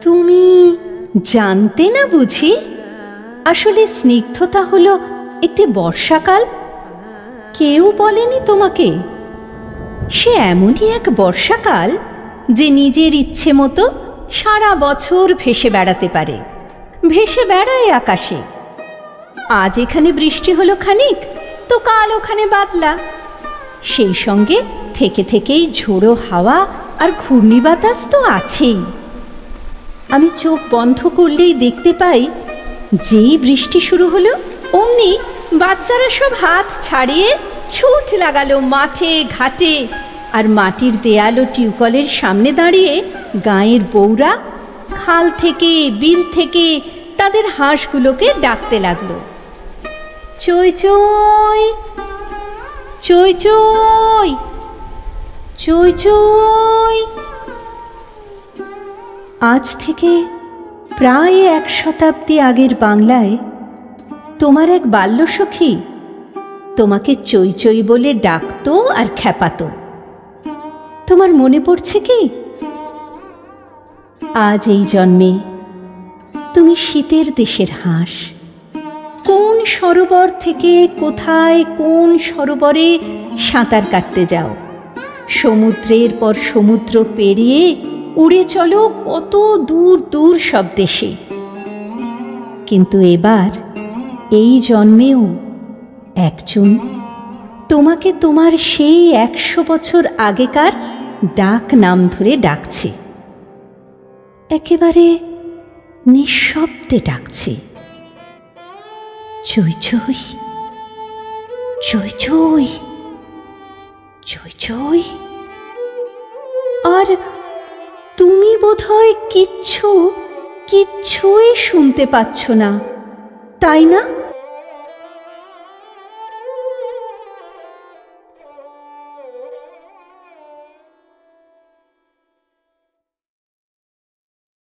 তুমি জানতে না বুঝি আসলে স্নিগ্ধতা হলো একটি বর্ষাকাল? কেউ বলেনি তোমাকে? সে এমনই এক বর্ষাকাল যে নিজের ইচ্ছে মতো সারা বছর ভেসে বেড়াতে পারে। ভেসে বেড়ায় আকাশে। আজ এখানে বৃষ্টি হলো খানিক, তো কাল ওখানে বাদলা। সেই সঙ্গে থেকে থেকেই ঝোড়ো হাওয়া আর ঘূর্ণি বাতাস তো আছেই। আমি চোখ বন্ধ করলেই দেখতে পাই, যেই বৃষ্টি শুরু হলো, অমনি বাচ্চারা সব হাত ছাড়িয়ে ছুট লাগালো মাঠে, ঘাটে আর মাটির দেয়াল ও টিউকলের সামনে দাঁড়িয়ে গাঁয়ের বউরা খাল থেকে, বিল থেকে তাদের হাঁসগুলোকে ডাকতে লাগল। চই চই চই চই চই চই। আজ থেকে প্রায় এক শতাব্দী আগের বাংলায় তোমার এক বাল্যসখী তোমাকে চই চই বলে ডাকতো আর খ্যাপাতো। তোমার মনে পড়ছে কি? আজ এই জন্মে তুমি শীতের দেশের হাঁস। কোন সরোবর থেকে কোথায় কোন সরোবরে সাঁতার কাটতে যাও? সমুদ্রের পর সমুদ্র পেরিয়ে উড়ে চলো কত দূর দূর সব দেশে। কিন্তু এবার এই জন্মেও একজন, তোমাকে তোমার সেই একশো বছর আগেকার ডাক নাম ধরে ডাকছে। একেবারে নিঃশব্দে ডাকছে। চই চই চই চই। চই চই আর তুমি বোধহয় কিচ্ছু কিচ্ছুই শুনতে পাচ্ছ না তাই না?